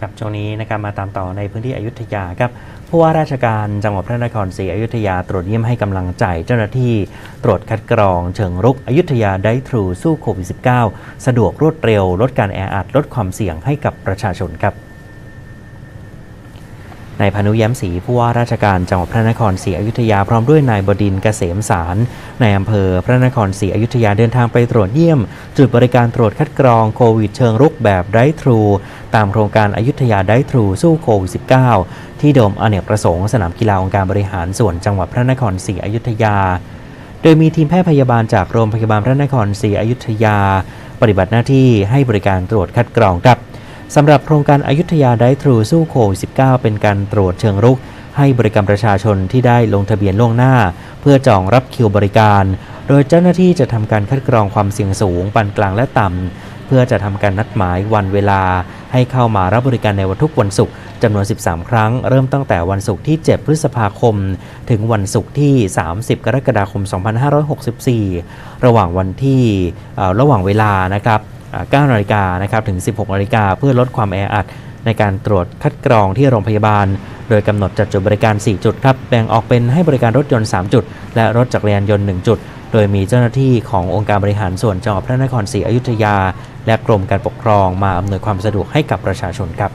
ครับช่วงนี้นะครับมาตามต่อในพื้นที่อยุธยาครับผู้ว่าราชการจังหวัดพระนครศรีอยุธยาตรวจเยี่ยมให้กำลังใจเจ้าหน้าที่ตรวจคัดกรองเชิงรุกอยุธยาได้ทรูสู้โควิด -19 สะดวกรวดเร็ว ลดการแออัดลดความเสี่ยงให้กับประชาชนครับ นายพานุย้มศรีผู้ว่าราชการจังหวัดพระนครศรีอยุธยาพร้อมด้วยนายบดินเกษมสารในายอำเภอพระนครศรีอยุธยาเดินทางไปตรวจเยี่ยม จุดบริการตรวจคัดกรองโควิดเชิงรุกแบบไดทรู ตามโครงการอยุธยาไดทรูสู้โควิด -19 ที่โดมอเนกประสงค์สนามกีฬาองค์การบริหารส่วนจังหวัดพระนครศรีอยุธยา โดยมีทีมแพทย์พยาบาลจากโรงพยาบาลพระนครศรีอยุธยา ปฏิบัติหน้าที่ให้บริการตรวจคัดกรองครับ สำหรับโครงการอายุทยาได้ทรูสู้โควิด -19 เป็นการตรวจเชิงรุก ให้บริการประชาชนที่ได้ลงทะเบียนล่วงหน้า เพื่อจองรับคิวบริการ โดยเจ้าหน้าที่จะทำการคัดกรองความเสี่ยงสูงปานกลางและต่ำ เพื่อจะทำการนัดหมายวันเวลา ให้เข้ามารับบริการในวันทุกวันศุกร์จำนวน 13 ครั้ง เริ่มตั้งแต่วันศุกร์ที่ 7 พฤษภาคม ถึงวันศุกร์ที่ 30 กรกฎาคม 2564 ระหว่างวันที่ระหว่างเวลานะครับ 9นาฬิกานะครับถึง 16นาฬิกาเพื่อลดความแออัดในการตรวจคัดกรองที่โรงพยาบาล โดยกำหนดจัดจุดบริการ 4 จุดครับ แบ่งออกเป็นให้บริการรถยนต์ 3 จุด และรถจักรยานยนต์ 1 จุด โดยมีเจ้าหน้าที่ขององค์การบริหารส่วนจังหวัดพระนครศรีอยุธยา และกรมการปกครองมาอำนวยความสะดวกให้กับประชาชนครับ